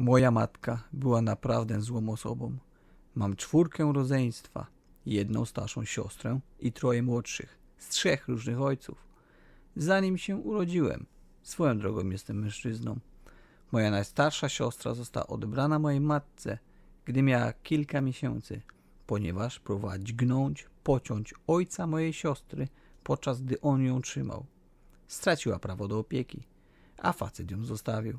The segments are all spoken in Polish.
Moja matka była naprawdę złą osobą. Mam czwórkę rodzeństwa, jedną starszą siostrę i troje młodszych, z trzech różnych ojców. Zanim się urodziłem, swoją drogą jestem mężczyzną. Moja najstarsza siostra została odebrana mojej matce, gdy miała kilka miesięcy, ponieważ próbowała dźgnąć, pociąć ojca mojej siostry, podczas gdy on ją trzymał. Straciła prawo do opieki, a facet ją zostawił.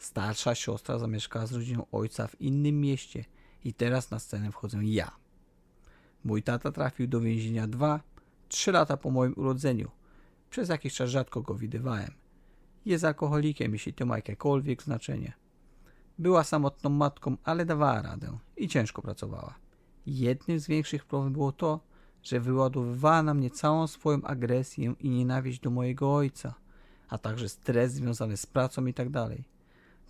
Starsza siostra zamieszkała z rodziną ojca w innym mieście i teraz na scenę wchodzę ja. Mój tata trafił do więzienia dwa, trzy lata po moim urodzeniu. Przez jakiś czas rzadko go widywałem. Jest alkoholikiem, jeśli to ma jakiekolwiek znaczenie. Była samotną matką, ale dawała radę i ciężko pracowała. Jednym z większych problemów było to, że wyładowywała na mnie całą swoją agresję i nienawiść do mojego ojca, a także stres związany z pracą i tak dalej.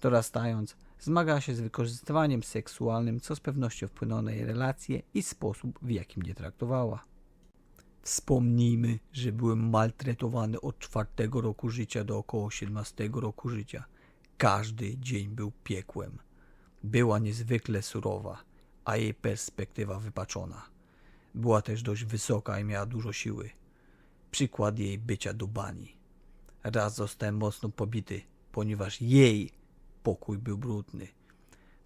Dorastając, zmagała się z wykorzystywaniem seksualnym, co z pewnością wpłynęło na jej relacje i sposób, w jaki mnie traktowała. Wspomnijmy, że byłem maltretowany od czwartego roku życia do około 17 roku życia. Każdy dzień był piekłem. Była niezwykle surowa, a jej perspektywa wypaczona. Była też dość wysoka i miała dużo siły. Przykład jej bycia do bani. Raz zostałem mocno pobity, ponieważ jej pokój był brudny.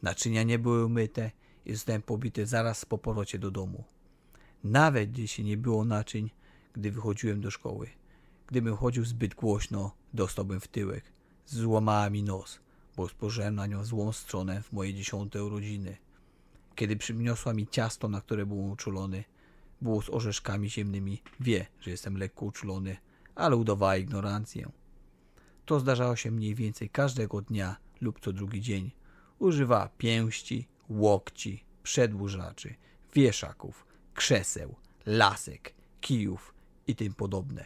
Naczynia nie były umyte i zostałem pobity zaraz po powrocie do domu. Nawet jeśli nie było naczyń, gdy wychodziłem do szkoły. Gdybym chodził zbyt głośno, dostałbym w tyłek. Złamała mi nos, bo spojrzałem na nią złą stronę w moje dziesiąte urodziny. Kiedy przyniosła mi ciasto, na które byłem uczulony, było z orzeszkami ziemnymi, wie, że jestem lekko uczulony, ale udawała ignorancję. To zdarzało się mniej więcej każdego dnia lub co drugi dzień. Używała pięści, łokci, przedłużaczy, wieszaków, krzeseł, lasek, kijów i tym podobne.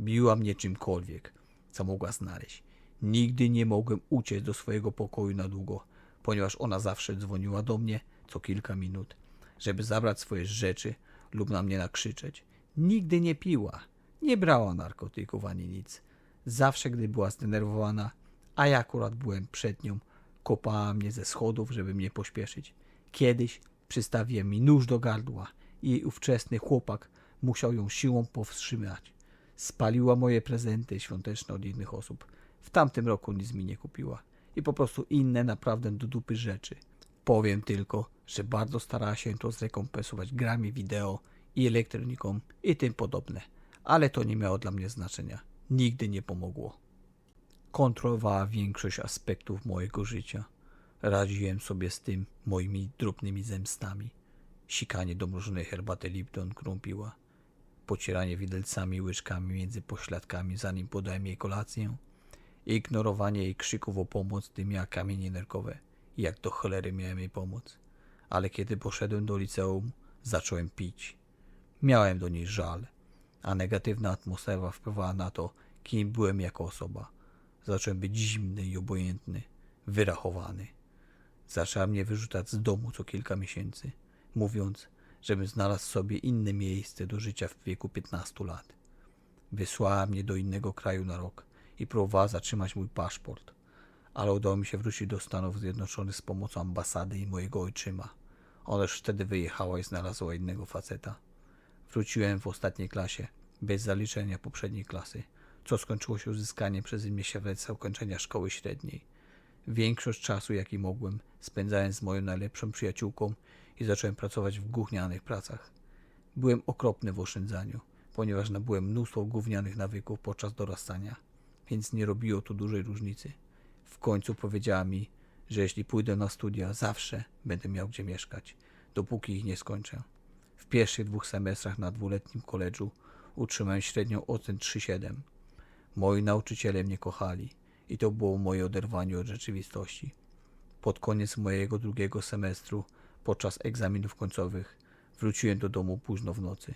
Biła mnie czymkolwiek, co mogła znaleźć. Nigdy nie mogłem uciec do swojego pokoju na długo, ponieważ ona zawsze dzwoniła do mnie co kilka minut, żeby zabrać swoje rzeczy lub na mnie nakrzyczeć. Nigdy nie piła, nie brała narkotyków ani nic. Zawsze, gdy była zdenerwowana, a ja akurat byłem przed nią, kopała mnie ze schodów, żeby mnie pośpieszyć. Kiedyś przystawiłem mi nóż do gardła i jej ówczesny chłopak musiał ją siłą powstrzymać. Spaliła moje prezenty świąteczne od innych osób. W tamtym roku nic mi nie kupiła. I po prostu inne naprawdę do dupy rzeczy. Powiem tylko, że bardzo starała się to zrekompensować grami wideo i elektroniką i tym podobne. Ale to nie miało dla mnie znaczenia. Nigdy nie pomogło. Kontrolowała większość aspektów mojego życia. Radziłem sobie z tym moimi drobnymi zemstami. Sikanie do mrożonej herbaty Lipton, którą piła. Pocieranie widelcami łyżkami między pośladkami, zanim podałem jej kolację. Ignorowanie jej krzyków o pomoc, gdy miała kamienie nerkowe. Jak do cholery miałem jej pomóc. Ale kiedy poszedłem do liceum, zacząłem pić. Miałem do niej żal, a negatywna atmosfera wpływała na to, kim byłem jako osoba. Zacząłem być zimny i obojętny, wyrachowany. Zaczęła mnie wyrzucać z domu co kilka miesięcy, mówiąc, żebym znalazł sobie inne miejsce do życia w wieku 15 lat. Wysłała mnie do innego kraju na rok i próbowała zatrzymać mój paszport, ale udało mi się wrócić do Stanów Zjednoczonych z pomocą ambasady i mojego ojczyma. Ona już wtedy wyjechała i znalazła innego faceta. Wróciłem w ostatniej klasie, bez zaliczenia poprzedniej klasy, co skończyło się uzyskaniem przez mnie ukończenia szkoły średniej. Większość czasu, jaki mogłem, spędzałem z moją najlepszą przyjaciółką i zacząłem pracować w gównianych pracach. Byłem okropny w oszczędzaniu, ponieważ nabyłem mnóstwo gównianych nawyków podczas dorastania, więc nie robiło to dużej różnicy. W końcu powiedziała mi, że jeśli pójdę na studia, zawsze będę miał gdzie mieszkać, dopóki ich nie skończę. W pierwszych dwóch semestrach na dwuletnim koledżu utrzymałem średnią ocen 3,7. Moi nauczyciele mnie kochali i to było moje oderwanie od rzeczywistości. Pod koniec mojego drugiego semestru, podczas egzaminów końcowych, wróciłem do domu późno w nocy,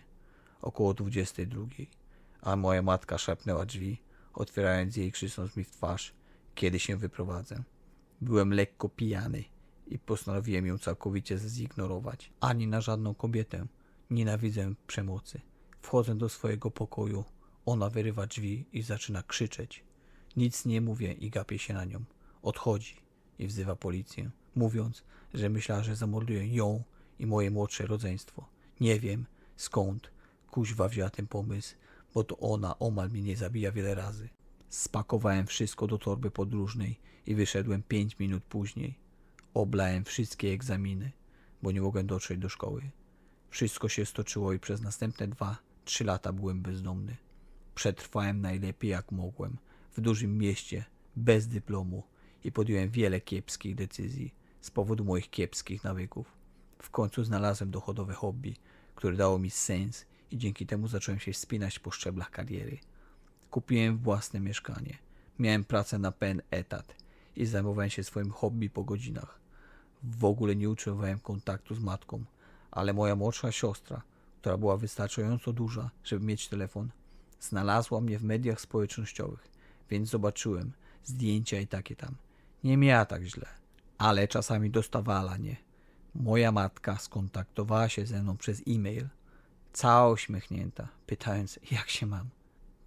około 22, a moja matka szarpnęła drzwi, otwierając je i krzycząc mi w twarz, kiedy się wyprowadzę. Byłem lekko pijany i postanowiłem ją całkowicie zignorować. Ani na żadną kobietę. Nienawidzę przemocy. Wchodzę do swojego pokoju, ona wyrywa drzwi i zaczyna krzyczeć. Nic nie mówię i gapię się na nią. Odchodzi. i wzywa policję, mówiąc, że myślała, że zamorduję ją i moje młodsze rodzeństwo. Nie wiem skąd kuźwa wzięła ten pomysł, bo to ona omal mnie nie zabija wiele razy. Spakowałem wszystko do torby podróżnej i wyszedłem pięć minut później. Oblałem wszystkie egzaminy, bo nie mogłem dotrzeć do szkoły. Wszystko się stoczyło i przez następne dwa, trzy lata byłem bezdomny. Przetrwałem najlepiej jak mogłem w dużym mieście, bez dyplomu i podjąłem wiele kiepskich decyzji z powodu moich kiepskich nawyków. W końcu znalazłem dochodowe hobby, które dało mi sens i dzięki temu zacząłem się wspinać po szczeblach kariery. Kupiłem własne mieszkanie. Miałem pracę na pełen etat i zajmowałem się swoim hobby po godzinach. W ogóle nie utrzymywałem kontaktu z matką, ale moja młodsza siostra, która była wystarczająco duża, żeby mieć telefon, znalazła mnie w mediach społecznościowych, więc zobaczyłem zdjęcia i takie tam. Nie miała tak źle, ale czasami dostawała lanie. Moja matka skontaktowała się ze mną przez e-mail, cała uśmiechnięta, pytając, jak się mam.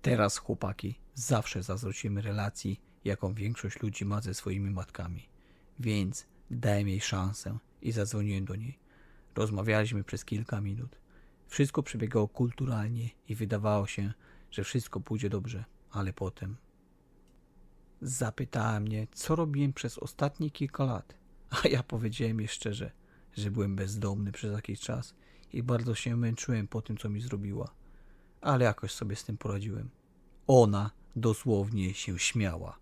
Teraz, chłopaki, zawsze zazdrocimy relacji, jaką większość ludzi ma ze swoimi matkami. Więc dałem jej szansę i zadzwoniłem do niej. Rozmawialiśmy przez kilka minut. Wszystko przebiegało kulturalnie i wydawało się, że wszystko pójdzie dobrze, ale potem zapytała mnie, co robiłem przez ostatnie kilka lat. A ja powiedziałem jej szczerze, że byłem bezdomny przez jakiś czas i bardzo się męczyłem po tym, co mi zrobiła. Ale jakoś sobie z tym poradziłem. Ona dosłownie się śmiała.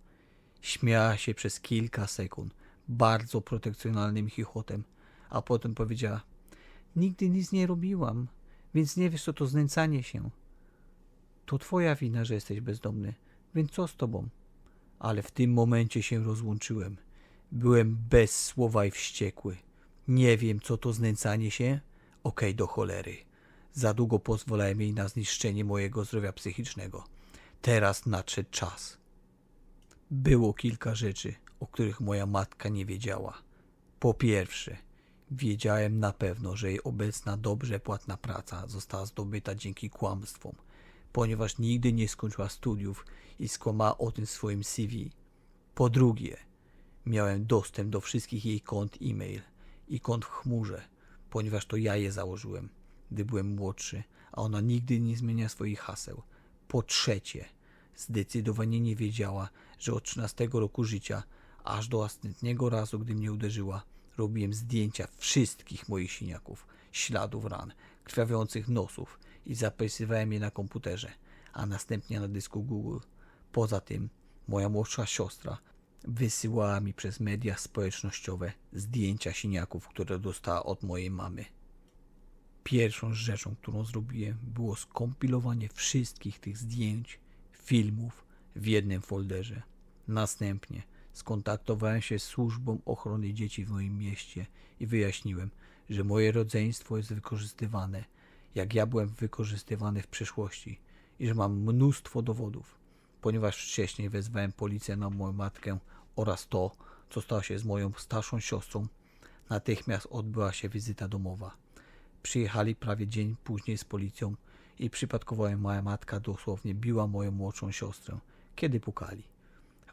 Śmiała się przez kilka sekund, bardzo protekcjonalnym chichotem, a potem powiedziała: Nigdy nic nie robiłam, więc nie wiesz, co to znęcanie się. To twoja wina, że jesteś bezdomny, więc co z tobą? Ale w tym momencie się rozłączyłem. Byłem bez słowa i wściekły. Nie wiem, co to znęcanie się? Okej, do cholery. Za długo pozwalałem jej na zniszczenie mojego zdrowia psychicznego. Teraz nadszedł czas. Było kilka rzeczy, o których moja matka nie wiedziała. Po pierwsze, wiedziałem na pewno, że jej obecna dobrze płatna praca została zdobyta dzięki kłamstwom, ponieważ nigdy nie skończyła studiów i skłamała o tym w swoim CV. Po drugie, miałem dostęp do wszystkich jej kont e-mail i kont w chmurze, ponieważ to ja je założyłem, gdy byłem młodszy, a ona nigdy nie zmienia swoich haseł. Po trzecie, zdecydowanie nie wiedziała, że od 13 roku życia, aż do ostatniego razu, gdy mnie uderzyła, robiłem zdjęcia wszystkich moich siniaków, śladów ran, krwawiących nosów i zapisywałem je na komputerze, a następnie na dysku Google. Poza tym, moja młodsza siostra wysyłała mi przez media społecznościowe zdjęcia siniaków, które dostała od mojej mamy. Pierwszą rzeczą, którą zrobiłem, było skompilowanie wszystkich tych zdjęć, filmów w jednym folderze. Następnie skontaktowałem się z służbą ochrony dzieci w moim mieście i wyjaśniłem, że moje rodzeństwo jest wykorzystywane, jak ja byłem wykorzystywany w przeszłości i że mam mnóstwo dowodów, ponieważ wcześniej wezwałem policję na moją matkę oraz to, co stało się z moją starszą siostrą. Natychmiast odbyła się wizyta domowa. Przyjechali prawie dzień później z policją i przypadkowo moja matka dosłownie biła moją młodszą siostrę, kiedy pukali.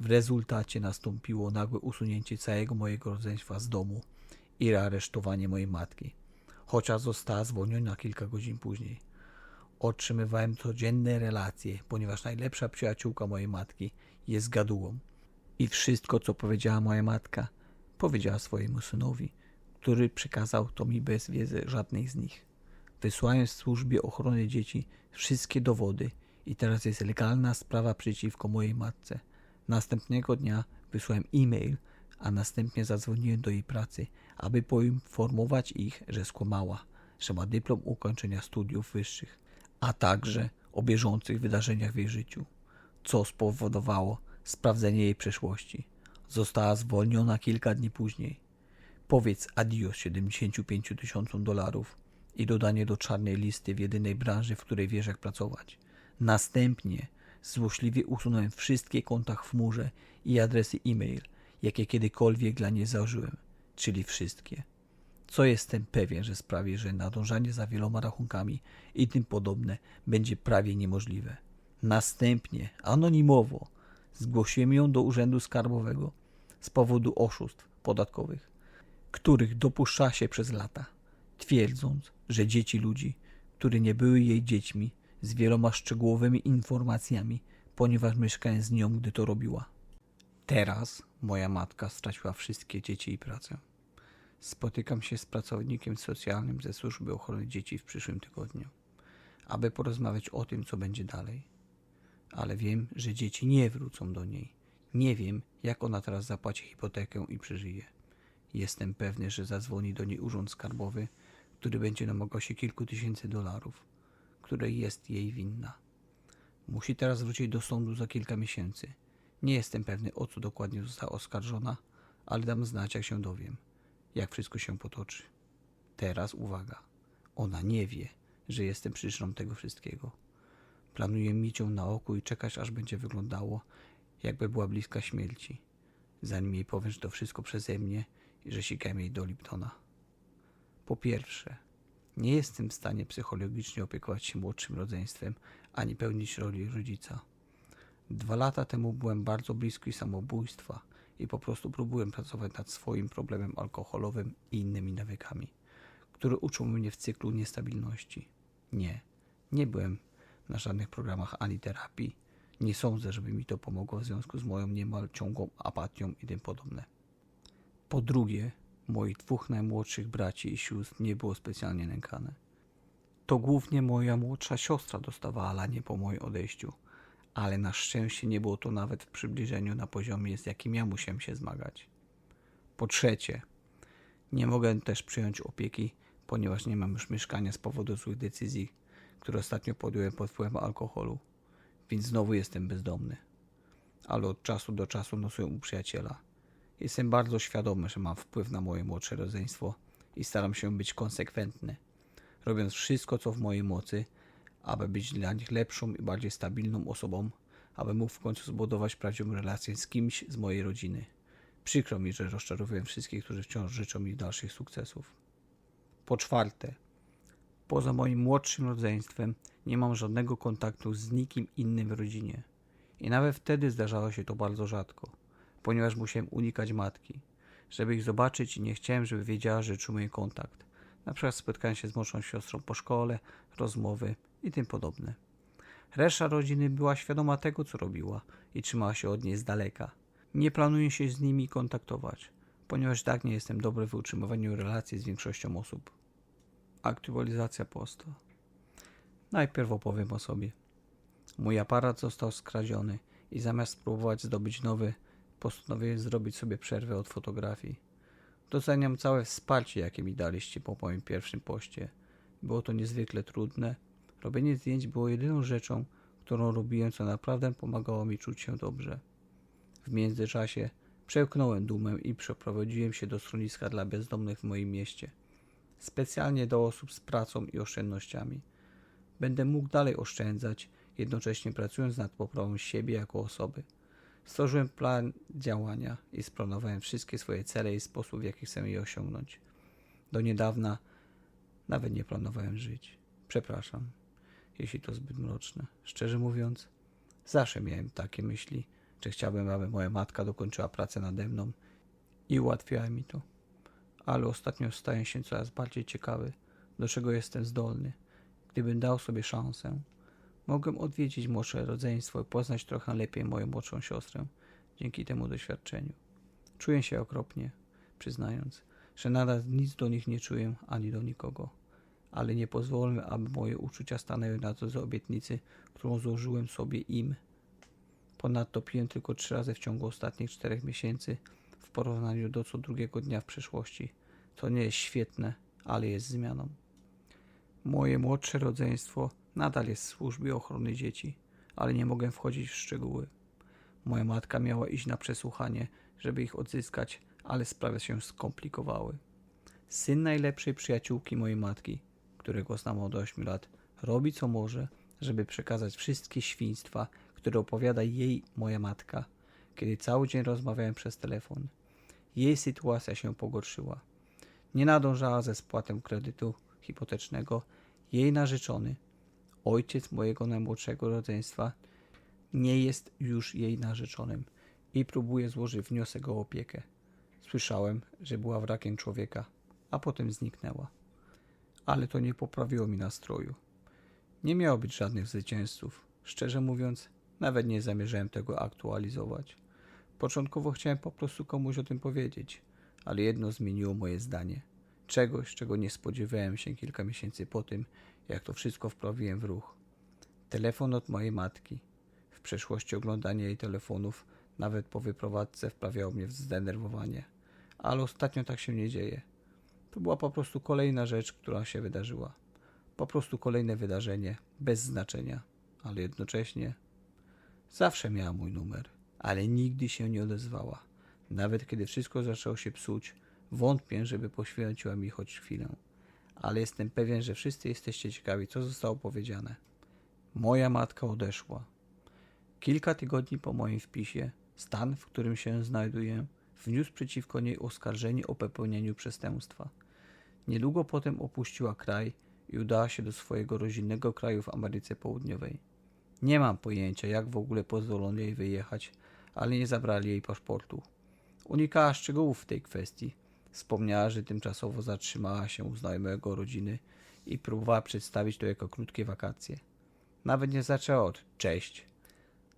W rezultacie nastąpiło nagłe usunięcie całego mojego rodzeństwa z domu i aresztowanie mojej matki, chociaż została zwolniona kilka godzin później. Otrzymywałem codzienne relacje, ponieważ najlepsza przyjaciółka mojej matki jest gadułą. I wszystko, co powiedziała moja matka, powiedziała swojemu synowi, który przekazał to mi bez wiedzy żadnej z nich. Wysłałem służbie ochrony dzieci wszystkie dowody i teraz jest legalna sprawa przeciwko mojej matce. Następnego dnia wysłałem e-mail, a następnie zadzwoniłem do jej pracy, aby poinformować ich, że skłamała, że ma dyplom ukończenia studiów wyższych, a także o bieżących wydarzeniach w jej życiu, co spowodowało sprawdzenie jej przeszłości. Została zwolniona kilka dni później. Powiedz adios 75 tysiącom dolarów i dodanie do czarnej listy w jedynej branży, w której wiesz jak pracować. Następnie złośliwie usunąłem wszystkie konta w chmurze i adresy e-mail, jakie kiedykolwiek dla niej założyłem, czyli wszystkie. Co jestem pewien, że sprawi, że nadążanie za wieloma rachunkami i tym podobne będzie prawie niemożliwe. Następnie, anonimowo, zgłosiłem ją do urzędu skarbowego, z powodu oszustw podatkowych, których dopuszcza się przez lata, twierdząc, że dzieci ludzi, które nie były jej dziećmi, z wieloma szczegółowymi informacjami, ponieważ mieszkałem z nią, gdy to robiła. Teraz moja matka straciła wszystkie dzieci i pracę. Spotykam się z pracownikiem socjalnym ze służby ochrony dzieci w przyszłym tygodniu, aby porozmawiać o tym, co będzie dalej. Ale wiem, że dzieci nie wrócą do niej. Nie wiem, jak ona teraz zapłaci hipotekę i przeżyje. Jestem pewny, że zadzwoni do niej urząd skarbowy, który będzie domagał się kilku tysięcy dolarów, które jest jej winna. Musi teraz wrócić do sądu za kilka miesięcy. Nie jestem pewny, o co dokładnie została oskarżona, ale dam znać, jak się dowiem, jak wszystko się potoczy. Teraz uwaga. Ona nie wie, że jestem przyczyną tego wszystkiego. Planuję mieć ją na oku i czekać, aż będzie wyglądało, jakby była bliska śmierci, zanim jej powiem, że to wszystko przeze mnie i że sikam jej do Liptona. Po pierwsze, nie jestem w stanie psychologicznie opiekować się młodszym rodzeństwem, ani pełnić roli rodzica. Dwa lata temu byłem bardzo bliski samobójstwa i po prostu próbuję pracować nad swoim problemem alkoholowym i innymi nawykami, które uczą mnie w cyklu niestabilności. Nie, nie byłem na żadnych programach ani terapii. Nie sądzę, żeby mi to pomogło w związku z moją niemal ciągłą apatią i tym podobne. Po drugie, moich dwóch najmłodszych braci i sióstr nie było specjalnie nękane. To głównie moja młodsza siostra dostawała lanie po moim odejściu, ale na szczęście nie było to nawet w przybliżeniu na poziomie, z jakim ja musiałem się zmagać. Po trzecie, nie mogę też przyjąć opieki, ponieważ nie mam już mieszkania z powodu złych decyzji, które ostatnio podjąłem pod wpływem alkoholu, więc znowu jestem bezdomny. Ale od czasu do czasu nocuję u przyjaciela. Jestem bardzo świadomy, że mam wpływ na moje młodsze rodzeństwo i staram się być konsekwentny, robiąc wszystko, co w mojej mocy, aby być dla nich lepszą i bardziej stabilną osobą, aby mógł w końcu zbudować prawdziwą relację z kimś z mojej rodziny. Przykro mi, że rozczarowuję wszystkich, którzy wciąż życzą mi dalszych sukcesów. Po czwarte, poza moim młodszym rodzeństwem nie mam żadnego kontaktu z nikim innym w rodzinie. I nawet wtedy zdarzało się to bardzo rzadko, ponieważ musiałem unikać matki. Żeby ich zobaczyć, nie chciałem, żeby wiedziała, że czuję kontakt. Na przykład spotkałem się z młodszą siostrą po szkole, rozmowy i tym podobne. Reszta rodziny była świadoma tego, co robiła i trzymała się od niej z daleka. Nie planuję się z nimi kontaktować, ponieważ tak nie jestem dobry w utrzymywaniu relacji z większością osób. Aktualizacja posta. Najpierw opowiem o sobie. Mój aparat został skradziony i zamiast spróbować zdobyć nowy, postanowiłem zrobić sobie przerwę od fotografii. Doceniam całe wsparcie, jakie mi daliście po moim pierwszym poście. Było to niezwykle trudne. Robienie zdjęć było jedyną rzeczą, którą robiłem, co naprawdę pomagało mi czuć się dobrze. W międzyczasie przełknąłem dumę i przeprowadziłem się do schroniska dla bezdomnych w moim mieście. Specjalnie do osób z pracą i oszczędnościami. Będę mógł dalej oszczędzać, jednocześnie pracując nad poprawą siebie jako osoby. Stworzyłem plan działania i splanowałem wszystkie swoje cele i sposób, w jaki chcę je osiągnąć. Do niedawna nawet nie planowałem żyć. Przepraszam, jeśli to zbyt mroczne. Szczerze mówiąc, zawsze miałem takie myśli, że chciałbym, aby moja matka dokończyła pracę nade mną i ułatwiała mi to. Ale ostatnio staję się coraz bardziej ciekawy, do czego jestem zdolny. Gdybym dał sobie szansę, mogłem odwiedzić młodsze rodzeństwo i poznać trochę lepiej moją młodszą siostrę dzięki temu doświadczeniu. Czuję się okropnie, przyznając, że nadal nic do nich nie czuję ani do nikogo, ale nie pozwolę, aby moje uczucia stanęły na drodze obietnicy, którą złożyłem sobie im. Ponadto piłem tylko trzy razy w ciągu ostatnich czterech miesięcy w porównaniu do co drugiego dnia w przeszłości. To nie jest świetne, ale jest zmianą. Moje młodsze rodzeństwo nadal jest w służbie ochrony dzieci, ale nie mogę wchodzić w szczegóły. Moja matka miała iść na przesłuchanie, żeby ich odzyskać, ale sprawy się skomplikowały. Syn najlepszej przyjaciółki mojej matki, którego znam od 8 lat, robi co może, żeby przekazać wszystkie świństwa, które opowiada jej moja matka, kiedy cały dzień rozmawiałem przez telefon. Jej sytuacja się pogorszyła. Nie nadążała ze spłatą kredytu hipotecznego. Jej narzeczony, ojciec mojego najmłodszego rodzeństwa, nie jest już jej narzeczonym i próbuje złożyć wniosek o opiekę. Słyszałem, że była wrakiem człowieka, a potem zniknęła. Ale to nie poprawiło mi nastroju. Nie miało być żadnych zwycięzców. Szczerze mówiąc, nawet nie zamierzałem tego aktualizować. Początkowo chciałem po prostu komuś o tym powiedzieć, ale jedno zmieniło moje zdanie. Czegoś, czego nie spodziewałem się kilka miesięcy po tym, jak to wszystko wprawiłem w ruch. Telefon od mojej matki. W przeszłości oglądanie jej telefonów, nawet po wyprowadzce, wprawiało mnie w zdenerwowanie. Ale ostatnio tak się nie dzieje. To była po prostu kolejna rzecz, która się wydarzyła. Po prostu kolejne wydarzenie, bez znaczenia, ale jednocześnie zawsze miała mój numer, ale nigdy się nie odezwała. Nawet kiedy wszystko zaczęło się psuć, wątpię, żeby poświęciła mi choć chwilę. Ale jestem pewien, że wszyscy jesteście ciekawi, co zostało powiedziane. Moja matka odeszła. Kilka tygodni po moim wpisie, stan, w którym się znajduję, wniósł przeciwko niej oskarżenie o popełnieniu przestępstwa. Niedługo potem opuściła kraj i udała się do swojego rodzinnego kraju w Ameryce Południowej. Nie mam pojęcia, jak w ogóle pozwolono jej wyjechać, ale nie zabrali jej paszportu. Unikała szczegółów w tej kwestii. Wspomniała, że tymczasowo zatrzymała się u znajomego rodziny i próbowała przedstawić to jako krótkie wakacje. Nawet nie zaczęła od cześć.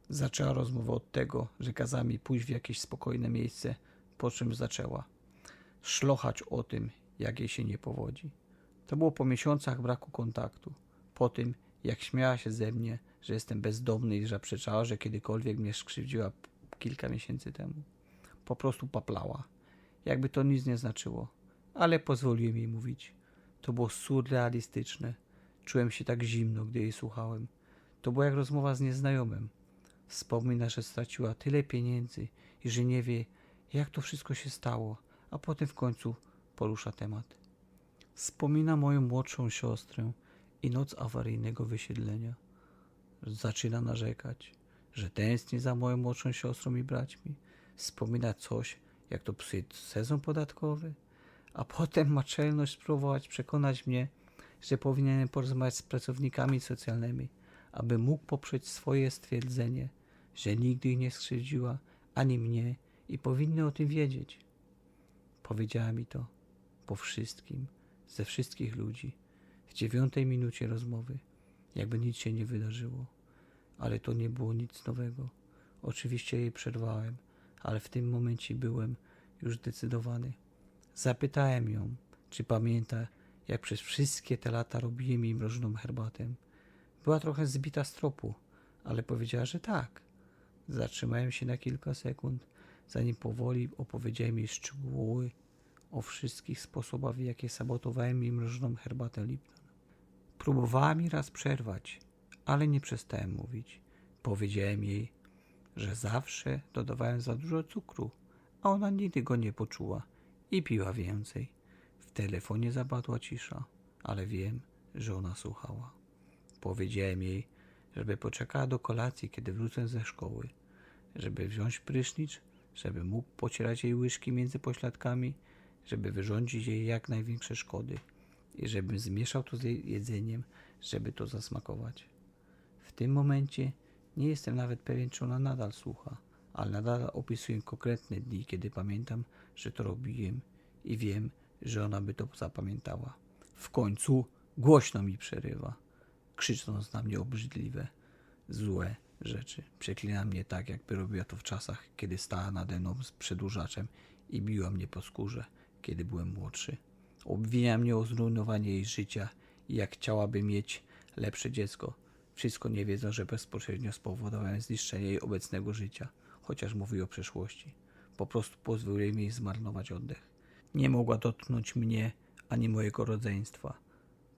Zaczęła rozmowę od tego, że kazała mi pójść w jakieś spokojne miejsce, po czym zaczęła szlochać o tym, jak jej się nie powodzi. To było po miesiącach braku kontaktu. Po tym, jak śmiała się ze mnie, że jestem bezdomny i zaprzeczała, że kiedykolwiek mnie skrzywdziła kilka miesięcy temu. Po prostu paplała. Jakby to nic nie znaczyło. Ale pozwoliłem jej mówić. To było surrealistyczne. Czułem się tak zimno, gdy jej słuchałem. To była jak rozmowa z nieznajomym. Wspomina, że straciła tyle pieniędzy i że nie wie, jak to wszystko się stało, a potem w końcu porusza temat. Wspomina moją młodszą siostrę i noc awaryjnego wysiedlenia. Zaczyna narzekać, że tęskni za moją młodszą siostrą i braćmi. Wspomina coś, jak to psuje sezon podatkowy, a potem ma czelność spróbować przekonać mnie, że powinienem porozmawiać z pracownikami socjalnymi, aby mógł poprzeć swoje stwierdzenie, że nigdy ich nie skrzywdziła, ani mnie i powinny o tym wiedzieć. Powiedziała mi to po wszystkim, ze wszystkich ludzi, w dziewiątej minucie rozmowy, jakby nic się nie wydarzyło. Ale to nie było nic nowego. Oczywiście jej przerwałem, ale w tym momencie byłem już zdecydowany. Zapytałem ją, czy pamięta, jak przez wszystkie te lata robiłem jej mrożoną herbatę. Była trochę zbita z tropu, ale powiedziała, że tak. Zatrzymałem się na kilka sekund, zanim powoli opowiedziałem jej szczegóły o wszystkich sposobach, w jakie sabotowałem jej mrożoną herbatę Lipton. Próbowała mi raz przerwać, ale nie przestałem mówić. Powiedziałem jej, że zawsze dodawałem za dużo cukru, a ona nigdy go nie poczuła i piła więcej. W telefonie zapadła cisza, ale wiem, że ona słuchała. Powiedziałem jej, żeby poczekała do kolacji, kiedy wrócę ze szkoły, żeby wziąć prysznic, żeby mógł pocierać jej łyżki między pośladkami, żeby wyrządzić jej jak największe szkody i żebym zmieszał to z jedzeniem, żeby to zasmakować. W tym momencie nie jestem nawet pewien, czy ona nadal słucha, ale nadal opisuję konkretne dni, kiedy pamiętam, że to robiłem i wiem, że ona by to zapamiętała. W końcu głośno mi przerywa, krzycząc na mnie obrzydliwe, złe rzeczy. Przeklina mnie tak, jakby robiła to w czasach, kiedy stała nade mną z przedłużaczem i biła mnie po skórze, kiedy byłem młodszy. Obwinia mnie o zrujnowanie jej życia i jak chciałaby mieć lepsze dziecko. Wszystko nie wiedzą, że bezpośrednio spowodowałem zniszczenie jej obecnego życia, chociaż mówi o przeszłości. Po prostu pozwoliłem jej zmarnować oddech. Nie mogła dotknąć mnie ani mojego rodzeństwa.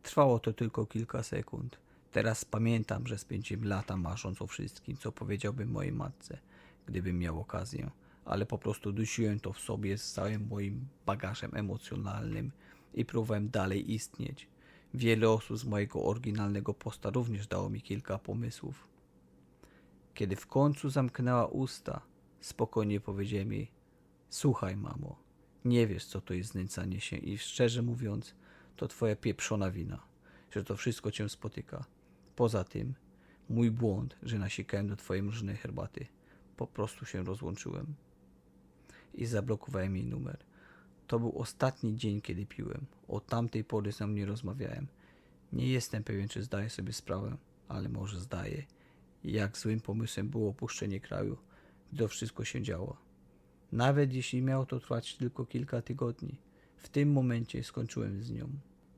Trwało to tylko kilka sekund. Teraz pamiętam, że spędziłem lata marząc o wszystkim, co powiedziałbym mojej matce, gdybym miał okazję, ale po prostu dusiłem to w sobie z całym moim bagażem emocjonalnym i próbowałem dalej istnieć. Wiele osób z mojego oryginalnego posta również dało mi kilka pomysłów. Kiedy w końcu zamknęła usta, spokojnie powiedziałem jej: Słuchaj, mamo, nie wiesz, co to jest znęcanie się, i szczerze mówiąc, to twoja pieprzona wina, że to wszystko cię spotyka. Poza tym, mój błąd, że nasikałem do twojej mrożonej herbaty. po prostu się rozłączyłem i zablokowałem jej numer. To był ostatni dzień, kiedy piłem. Od tamtej pory z nią nie rozmawiałem. Nie jestem pewien, czy zdaję sobie sprawę, ale może zdaję, jak złym pomysłem było opuszczenie kraju, gdy to wszystko się działo. Nawet jeśli miało to trwać tylko kilka tygodni, w tym momencie skończyłem z nią.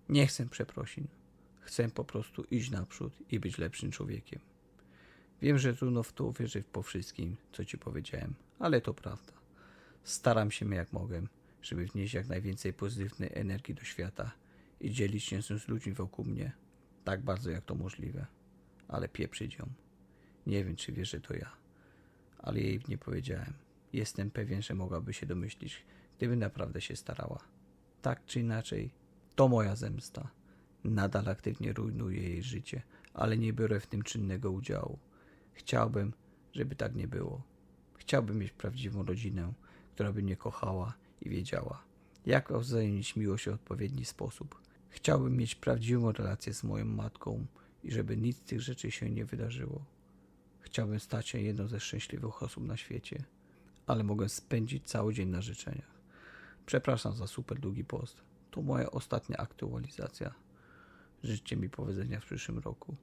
Nie chcę przeprosin. Chcę po prostu iść naprzód i być lepszym człowiekiem. Wiem, że trudno w to uwierzyć po wszystkim, co ci powiedziałem, ale to prawda. Staram się jak mogę, żeby wnieść jak najwięcej pozytywnej energii do świata i dzielić się z ludźmi wokół mnie, tak bardzo jak to możliwe. Ale pieprzyć ją. Nie wiem, czy wie, że to ja. Ale jej nie powiedziałem. Jestem pewien, że mogłaby się domyślić, gdyby naprawdę się starała. Tak czy inaczej, to moja zemsta. Nadal aktywnie rujnuję jej życie, ale nie biorę w tym czynnego udziału. Chciałbym, żeby tak nie było. Chciałbym mieć prawdziwą rodzinę, która by mnie kochała i wiedziała, jak wzajemnić miłość w odpowiedni sposób. Chciałbym mieć prawdziwą relację z moją matką i żeby nic z tych rzeczy się nie wydarzyło. Chciałbym stać się jedną ze szczęśliwych osób na świecie, ale mogę spędzić cały dzień na życzeniach. Przepraszam za super długi post. To moja ostatnia aktualizacja. Życzcie mi powodzenia w przyszłym roku.